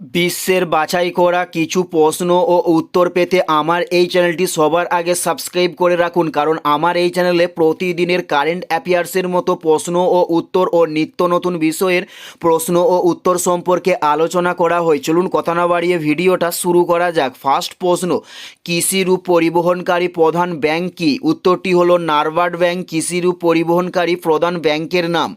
বিশ্বের বাছাই করা কিছু প্রশ্ন ও উত্তর পেতে আমার এই চ্যানেলটি সবার আগে সাবস্ক্রাইব করে রাখুন, কারণ আমার এই চ্যানেলে প্রতিদিনের কারেন্ট অ্যাফেয়ার্সের মতো প্রশ্ন ও উত্তর ও নিত্য নতুন বিষয়ের প্রশ্ন ও উত্তর সম্পর্কে আলোচনা করা হয়। চলুন কথা না বাড়িয়ে ভিডিওটা শুরু করা যাক। ফার্স্ট প্রশ্ন, কৃষিরূপ পরিবহনকারী প্রধান ব্যাংক কি? উত্তরটি হলো নারবার্ড ব্যাংক, কৃষিরূপ পরিবহনকারী প্রধান ব্যাংকের নাম।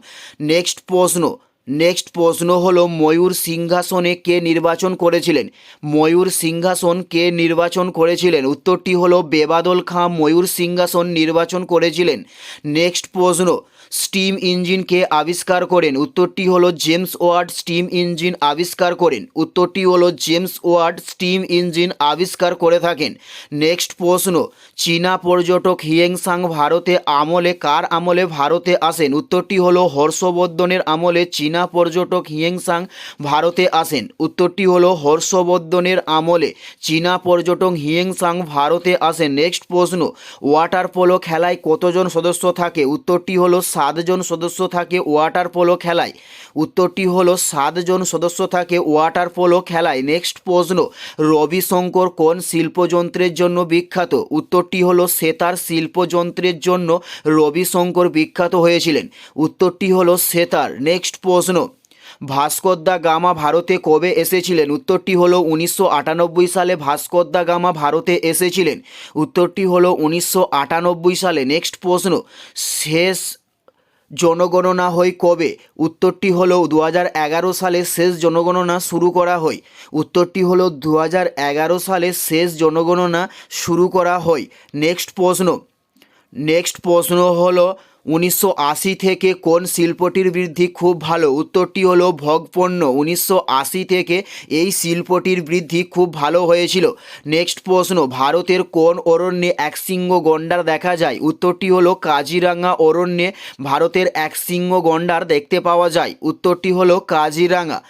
নেক্সট প্রশ্ন নেক্সট প্রশ্ন হলো, ময়ূর সিংহাসনে কে নির্বাচন করেছিলেন? ময়ূর সিংহাসন কে নির্বাচন করেছিলেন? উত্তরটি হলো, বেবাদল খাঁ ময়ূর সিংহাসন নির্বাচন করেছিলেন। নেক্সট প্রশ্ন স্টিম ইঞ্জিনকে আবিষ্কার করেন। উত্তরটি হলো জেমস ওয়ার্ড স্টিম ইঞ্জিন আবিষ্কার করেন। উত্তরটি হলো জেমস ওয়ার্ড স্টিম ইঞ্জিন আবিষ্কার করে থাকেন। নেক্সট প্রশ্ন, চীনা পর্যটক হিয়েংসাং ভারতে আমলে, কার আমলে ভারতে আসেন? উত্তরটি হলো হর্ষবর্ধনের আমলে চীনা পর্যটক হিয়েংসাং ভারতে আসেন। উত্তরটি হলো হর্ষবর্ধনের আমলে চীনা পর্যটক হিয়েংসাং ভারতে আসেন। নেক্সট প্রশ্ন ওয়াটার পোলো খেলায় কতজন সদস্য থাকে? উত্তরটি হলো সাতজন সদস্য থাকে ওয়াটার পোলো খেলায়। উত্তরটি হলো সাতজন সদস্য থাকে ওয়াটার পোলো খেলায়। নেক্সট প্রশ্ন, রবিশঙ্কর কোন শিল্পযন্ত্রের জন্য বিখ্যাত? উত্তরটি হলো সেতার শিল্পযন্ত্রের জন্য রবিশঙ্কর বিখ্যাত হয়েছিলেন। উত্তরটি হলো সেতার। নেক্সট প্রশ্ন, ভাস্কর দা গামা ভারতে কবে এসেছিলেন? উত্তরটি হলো উনিশশো আটানব্বই সালে ভাস্কর দা গামা ভারতে এসেছিলেন। উত্তরটি হলো উনিশশো আটানব্বই সালে। নেক্সট প্রশ্ন, শেষ জনগণনা হয় কবে? উত্তরটি হলো দু সালে শেষ জনগণনা শুরু করা হয়। উত্তরটি হল দু সালে শেষ জনগণনা শুরু করা হয়। নেক্সট প্রশ্ন। নেক্সট প্রশ্ন হলো, উনিশশো আশি থেকে কোন শিল্পটির বৃদ্ধি খুব ভালো? উত্তরটি হলো ভগপণ্য। উনিশশো আশি থেকে এই শিল্পটির বৃদ্ধি খুব ভালো হয়েছিল। নেক্সট প্রশ্ন, ভারতের কোন অরণ্যে একশৃঙ্গ গন্ডার দেখা যায়? উত্তরটি হলো কাজিরাঙ্গা অরণ্যে ভারতের একশৃঙ্গ গন্ডার দেখতে পাওয়া যায়। উত্তরটি হলো কাজিরাঙ্গা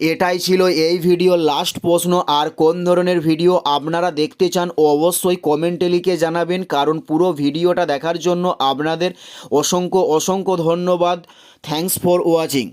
এটাই ছিল এই ভিডিওর লাস্ট প্রশ্ন। আর কোন ধরনের ভিডিও আপনারা দেখতে চান, অবশ্যই কমেন্টে লিখে জানাবেন। কারণ পুরো ভিডিওটা দেখার জন্য আপনাদের অসংখ্য অসংখ্য ধন্যবাদ। Thanks for watching